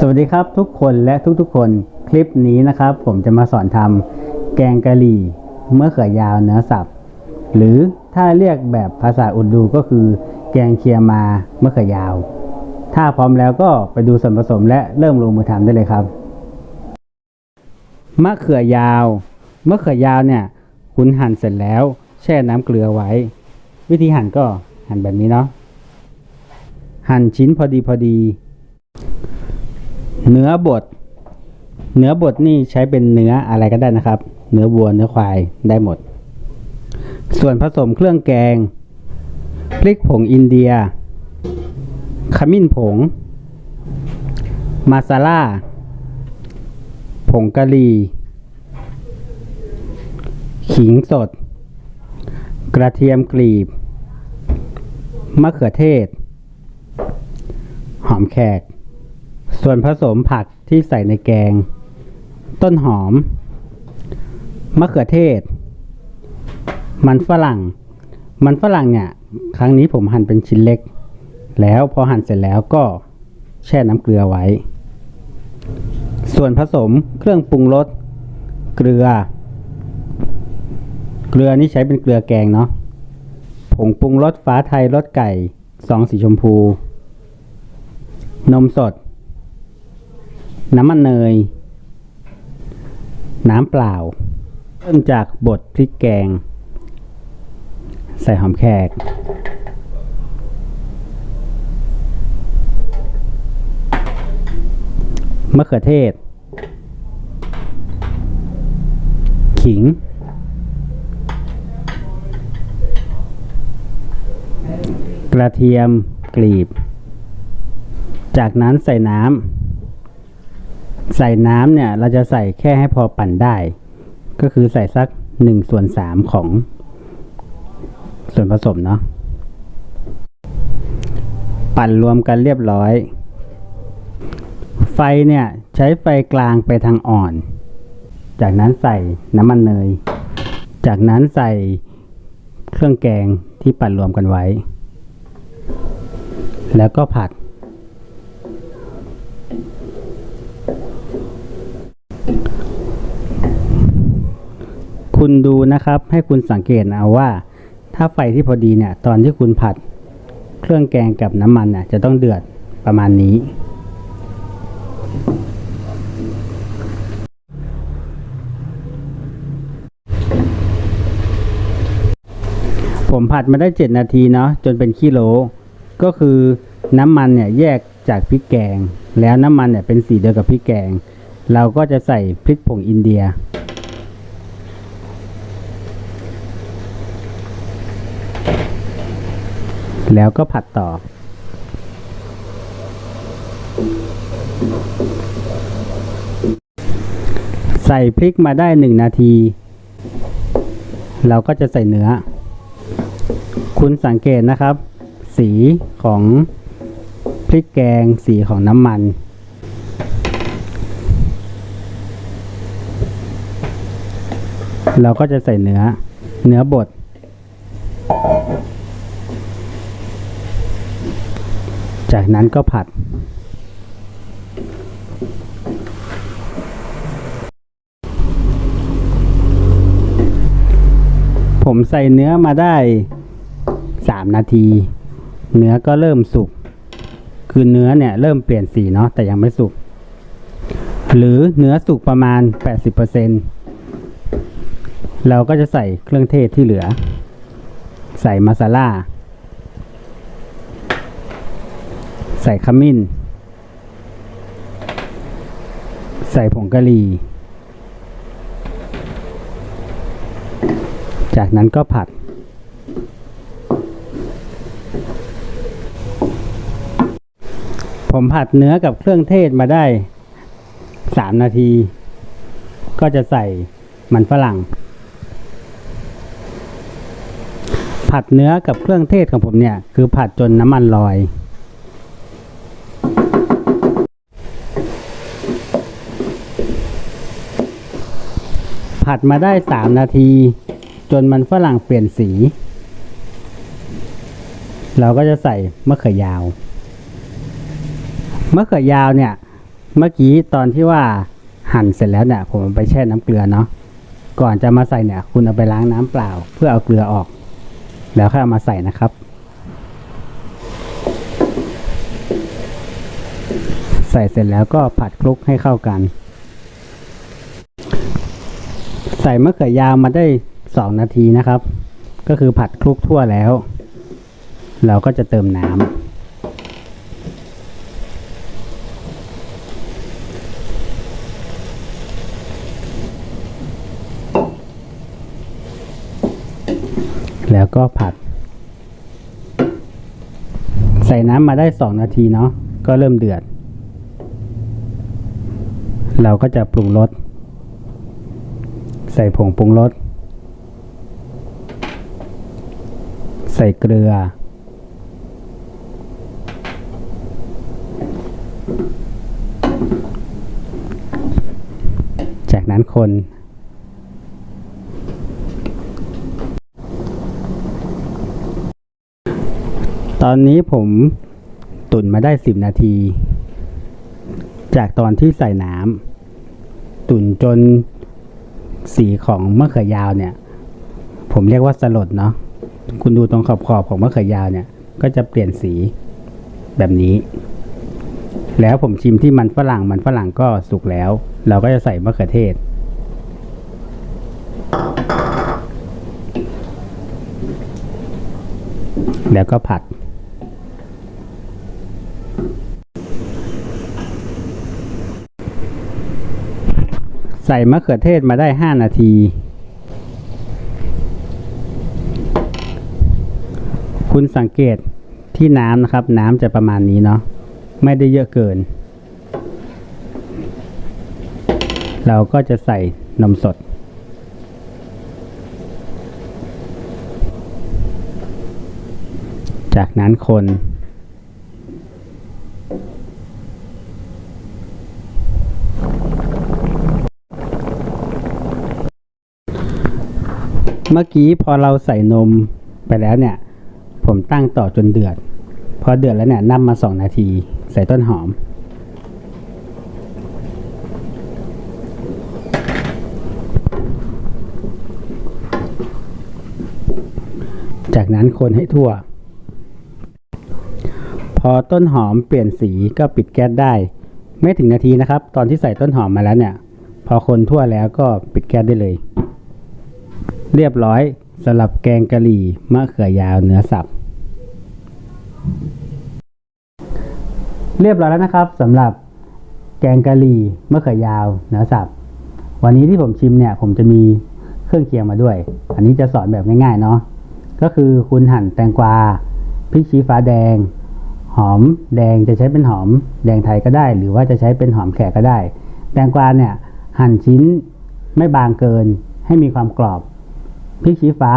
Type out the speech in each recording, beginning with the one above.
สวัสดีครับทุกคนและทุกๆคนคลิปนี้นะครับ ผมจะมาสอนทำแกงกะหรี่มะเขือยาวเนื้อสับ หรือถ้าเรียกแบบภาษาอุรดูก็คือ แกงเคียมามะเขือยาว ถ้าพร้อมแล้วก็ไปดูส่วนผสมและเริ่มลงมือทำได้เลยครับมะเขือยาวมะเขือยาวเนี่ยคุณหั่นเสร็จแล้วแช่น้ำเกลือไว้ วิธีหั่นก็หั่นแบบนี้เนาะหั่นชิ้นพอดีพอดี เนื้อบด เนื้อบดนี่ใช้เป็นเนื้ออะไรก็ได้นะครับ เนื้อวัวเนื้อควายได้หมด ส่วนผสมเครื่องแกง พริกผงอินเดีย ขมิ้นผง มาซาล่า ผงกะหรี่ ขิงสด กระเทียมกลีบ มะเขือเทศ หอมแขก ส่วนผสมผักที่ใส่ในแกง ต้นหอม มะเขือเทศ มันฝรั่ง มันฝรั่งเนี่ย ครั้งนี้ผมหั่นเป็นชิ้นเล็ก แล้วพอหั่นเสร็จแล้วก็แช่น้ำเกลือไว้ ส่วนผสมเครื่องปรุงรส เกลือ เกลือนี่ใช้เป็นเกลือแกงเนาะ ผงปรุงรสฟ้าไทยรสไก่ ซองสีชมพู นมสด น้ำมันเนย น้ำเปล่า เริ่มจากบดพริกแกง ใส่หอมแขก มะเขือเทศ ขิง กระเทียมกลีบ จากนั้นใส่น้ำ ใส่น้ำเนี่ยเราจะใส่แค่ให้พอปั่นได้ ก็คือใส่สักหนึ่งส่วนสามของ ส่วนผสมเนาะปั่นรวมกันเรียบร้อย ไฟเนี่ยใช้ไฟกลางไปทางอ่อน จากนั้นใส่น้ำมันเนย จากนั้นใส่เครื่องแกงที่ปั่นรวมกันไว้ แล้วก็ผัด คุณดูนะครับ ให้คุณสังเกตเอาว่า ถ้าไฟที่พอดีเนี่ย ตอนที่คุณผัดเครื่องแกงกับน้ำมันน่ะจะต้องเดือดประมาณนี้ ผมผัดมาได้ 7 นาทีเนาะจนเป็นขี้โล ก็คือน้ำมันเนี่ยแยกจากพริกแกง แล้วน้ำมันเนี่ยเป็นสีเดียวกับพริกแกง เราก็จะใส่พริกผงอินเดีย แล้วก็ผัดต่อ ใส่พริกมาได้หนึ่งนาที เราก็จะใส่เนื้อ คุณสังเกตนะครับ สีของพริกแกงสีของน้ำมัน เราก็จะใส่เนื้อ เนื้อบด จากนั้นก็ผัด ผมใส่เนื้อมาได้ 3 นาที เนื้อก็เริ่มสุก คือเนื้อเนี่ยเริ่มเปลี่ยนสีเนาะแต่ยังไม่สุก หรือเนื้อสุกประมาณ 80%เราก็จะใส่เครื่องเทศที่เหลือ ใส่มาซาล่า ใส่ขมิ้น ใส่ผงกะหรี่ จากนั้นก็ผัด ผมผัดเนื้อกับเครื่องเทศมาได้ 3 นาที ก็จะใส่มันฝรั่ง ผัดเนื้อกับเครื่องเทศของผมเนี่ย คือผัดจนน้ำมันลอย ผัดมาได้ 3 นาที จนมันฝรั่งเปลี่ยนสี เราก็จะใส่มะเขือยาว มะเขือยาวเนี่ย เมื่อกี้ตอนที่ว่าหั่นเสร็จแล้วเนี่ย ผมไปแช่น้ำเกลือเนาะก่อนจะมาใส่เนี่ย คุณเอาไปล้างน้ำเปล่า เพื่อเอาเกลือออก แล้วค่อยเอามาใส่นะครับ ใส่เสร็จแล้วก็ผัดคลุกให้เข้ากัน ใส่มะเขือยาวมาได้สองนาทีนะครับ ก็คือผัดคลุกทั่วแล้ว เราก็จะเติมน้ำแล้วก็ผัด ใส่น้ำมาได้สองนาทีเนาะก็เริ่มเดือด เราก็จะปรุงรส ส่ผงปรุงรส ใส่เกลือ จากนั้นคน ตอนนี้ผมตุ๋นมาได้สิบนาที จากตอนที่ใส่น้ำตุ๋นจน สีของมะเขือยาวเนี่ย ผมเรียกว่าสลดเนาะคุณดูตรงขอบขอบของมะเขือยาวเนี่ย ก็จะเปลี่ยนสีแบบนี้ แล้วผมชิมที่มันฝรั่งมันฝรั่งก็สุกแล้ว เราก็จะใส่มะเขือเทศ แล้วก็ผัด ใส่มะเขือเทศมาได้ 5 นาที คุณสังเกตที่น้ำนะครับ น้ำจะประมาณนี้เนาะไม่ได้เยอะเกิน เราก็จะใส่นมสด จากนั้นคน เมื่อกี้พอเราใส่นมไปแล้วเนี่ย ผมตั้งต่อจนเดือด พอเดือดแล้วเนี่ยนำมาสองนาที ใส่ต้นหอม จากนั้นคนให้ทั่ว พอต้นหอมเปลี่ยนสีก็ปิดแก๊สได้ ไม่ถึงนาทีนะครับ ตอนที่ใส่ต้นหอมมาแล้วเนี่ย พอคนทั่วแล้วก็ปิดแก๊สได้เลย เรียบร้อยสำหรับแกงกะหรี่มะเขือยาวเนื้อสับ เรียบร้อยแล้วนะครับสำหรับแกงกะหรี่มะเขือยาวเนื้อสับ วันนี้ที่ผมชิมเนี่ย ผมจะมีเครื่องเคียงมาด้วย อันนี้จะสอนแบบง่ายๆเนาะก็คือคุณหั่นแตงกวาพริกชี้ฟ้าแดง หอมแดงจะใช้เป็นหอมแดงไทยก็ได้ หรือว่าจะใช้เป็นหอมแขกก็ได้ แตงกวาเนี่ยหั่นชิ้นไม่บางเกินให้มีความกรอบ พริกชี้ฟ้า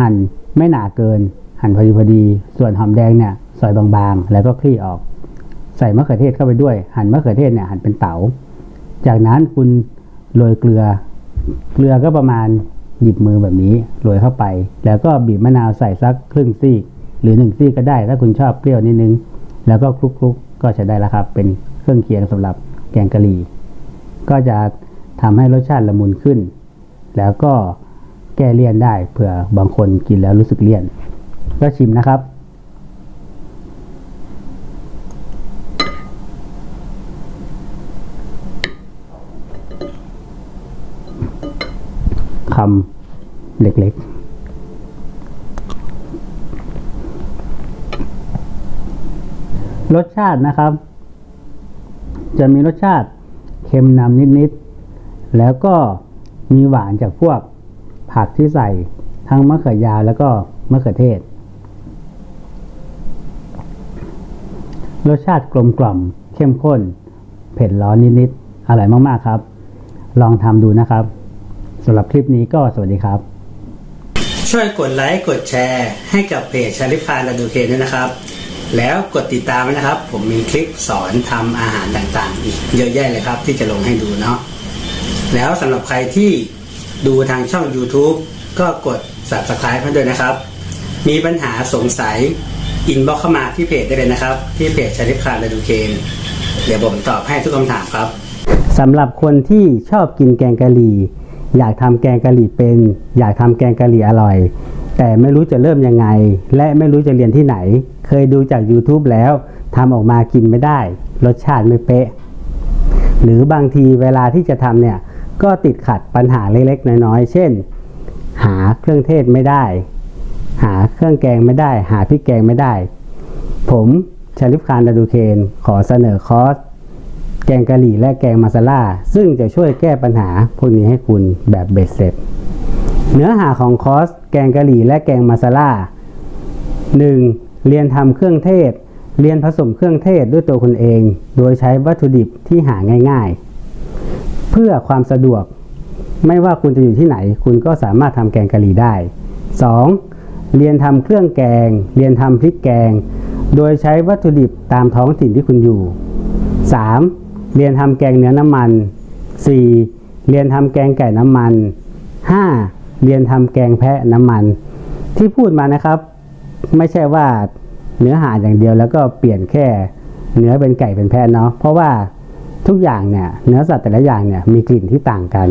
หั่นไม่หนาเกิน หั่นพอดีพอดี ส่วนหอมแดงเนี่ยซอยบางๆ แล้วก็คลี่ออก ใส่มะเขือเทศเข้าไปด้วย หั่นมะเขือเทศเนี่ยหั่นเป็นเต๋า จากนั้นคุณโรยเกลือ เกลือก็ประมาณหยิบมือแบบนี้โรยเข้าไป แล้วก็บีบมะนาวใส่สักครึ่งซี่หรือหนึ่งซี่ก็ได้ ถ้าคุณชอบเปรี้ยวนิดนึง แล้วก็คลุกๆก็จะได้แล้วครับ เป็นเครื่องเคียงสำหรับแกงกะหรี่ ก็จะทำให้รสชาติละมุนขึ้น แล้วก็ ก้เลี่ยนได้เผื่อบางคนกินแล้วรู้สึกเลี่ยน ก็ชิมนะครับ คำเล็กๆรสชาตินะครับ จะมีรสชาติเค็มนำนิด ๆ แล้วก็มีหวานจากพวก ผักที่ใส่ทั้งมะเขือยาวแล้วก็มะเขือเทศ รสชาติกลมกล่อม เข้มข้น เผ็ดร้อนนิดๆอร่อยมากๆครับ ลองทำดูนะครับสำหรับคลิปนี้ก็สวัสดีครับ ช่วยกดไลค์กดแชร์ ให้กับเพจชาลิพาลาดูเคนด้วยนะครับ แล้วกดติดตามไว้นะครับ ผมมีคลิปสอนทำอาหารต่างๆ อีกเยอะแยะเลยครับ ที่จะลงให้ดูเนาะแล้วสำหรับใครที่ ดูทางช่อง YouTube ก็กด subscribe ให้ด้วยนะครับ มีปัญหาสงสัยอินบ็อกเข้ามาที่เพจได้เลยนะครับ ที่เพจชาลิพาลาดูเคนเดี๋ยวผมตอบให้ทุกคำถามครับสำหรับคนที่ชอบกินแกงกะหรี่ อยากทำแกงกะหรี่เป็น อยากทำแกงกะหรี่อร่อย แต่ไม่รู้จะเริ่มยังไง และไม่รู้จะเรียนที่ไหน เคยดูจาก YouTube แล้วทำออกมากินไม่ได้ รสชาติไม่เป๊ะ หรือบางทีเวลาที่จะทำเนี่ย ก็ติดขัดปัญหาเล็กๆ น้อยๆ เช่น หาเครื่องเทศไม่ได้ หาเครื่องแกงไม่ได้ หาพริกแกงไม่ได้ ผมชาลิฟคานดาดูเคนขอเสนอคอร์สแกงกะหรี่และแกงมาซาล่า ซึ่งจะช่วยแก้ปัญหาพวกนี้ให้คุณแบบเบ็ดเสร็จ เนื้อหาของคอร์สแกงกะหรี่และแกงมาซาล่า 1. เรียนทำเครื่องเทศ เรียนผสมเครื่องเทศด้วยตัวคุณเอง โดยใช้วัตถุดิบที่หาง่ายๆ เพื่อความสะดวก ไม่ว่าคุณจะอยู่ที่ไหน คุณก็สามารถทำแกงกะหรี่ได้ 2. เรียนทำเครื่องแกง เรียนทำพริกแกง โดยใช้วัตถุดิบตามท้องถิ่นที่คุณอยู่ 3. เรียนทำแกงเนื้อน้ำมัน 4. เรียนทำแกงไก่น้ำมัน 5. เรียนทำแกงแพะน้ำมัน ที่พูดมานะครับ ไม่ใช่ว่าเนื้อหาอย่างเดียวแล้วก็เปลี่ยนแค่เนื้อเป็นไก่เป็นแพะเนาะเพราะว่า ทุกอย่างเนี่ยเนื้อสัตว์แต่ละอย่างเนี่ยมีกลิ่นที่ต่างกัน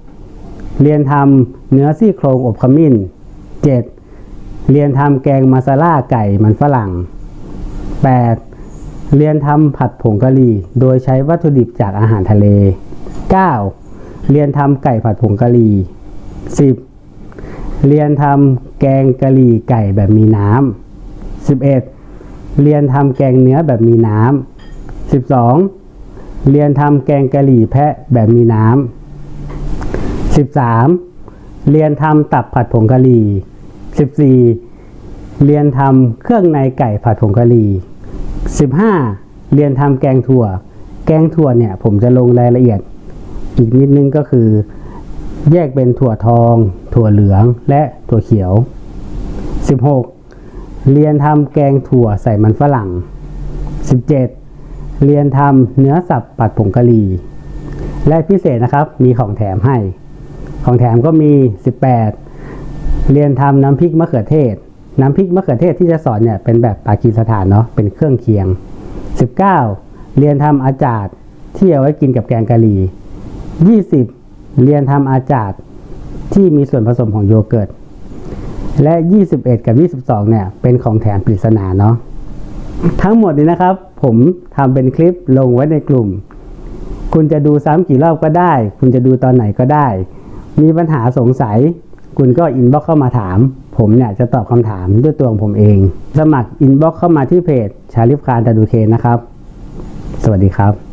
6. เรียนทำเนื้อซี่โครงอบขมิ้น 7. เรียนทำแกงมาซาล่าไก่มันฝรั่ง 8. เรียนทำผัดผงกะหรี่โดยใช้วัตถุดิบจากอาหารทะเล 9. เรียนทำไก่ผัดผงกะหรี่ 10. เรียนทำแกงกะหรี่ไก่แบบมีน้ำ 11. เรียนทำแกงเนื้อแบบมีน้ำ 12. เรียนทำแกงกะหรี่แพะแบบมีน้ำ 13. เรียนทำตับผัดผงกะหรี่ 14. เรียนทำเครื่องในไก่ผัดผงกะหรี่ 15. เรียนทำแกงถั่ว แกงถั่วเนี่ยผมจะลงรายละเอียด อีกนิดนึงก็คือ แยกเป็นถั่วทอง ถั่วเหลืองและถั่วเขียว 16. เรียนทำแกงถั่วใส่มันฝรั่ง 17. เรียนทำเนื้อสับปัดผงกะหรี่ และพิเศษนะครับมีของแถมให้ ของแถมก็มี 18 เรียนทำน้ำพริกมะเขือเทศ น้ำพริกมะเขือเทศที่จะสอนเนี่ยเป็นแบบปากีสถานเนาะเป็นเครื่องเคียง 19. เรียนทำอาจาดที่เอาไว้กินกับแกงกะหรี่ 20. เรียนทำอาจาดที่มีส่วนผสมของโยเกิร์ต และ 21 กับ 22เนี่ยเป็นของแถมปริศนาเนาะ ทั้งหมดนี้นะครับ ผมทำเป็นคลิปลงไว้ในกลุ่ม คุณจะดูซ้ำกี่รอบก็ได้ คุณจะดูตอนไหนก็ได้ มีปัญหาสงสัย คุณก็อินบ็อกเข้ามาถาม ผมเนี่ยจะตอบคำถามด้วยตัวของผมเอง สมัครอินบ็อกเข้ามาที่เพจชาลิฟคารตาดูเคนนะครับ สวัสดีครับ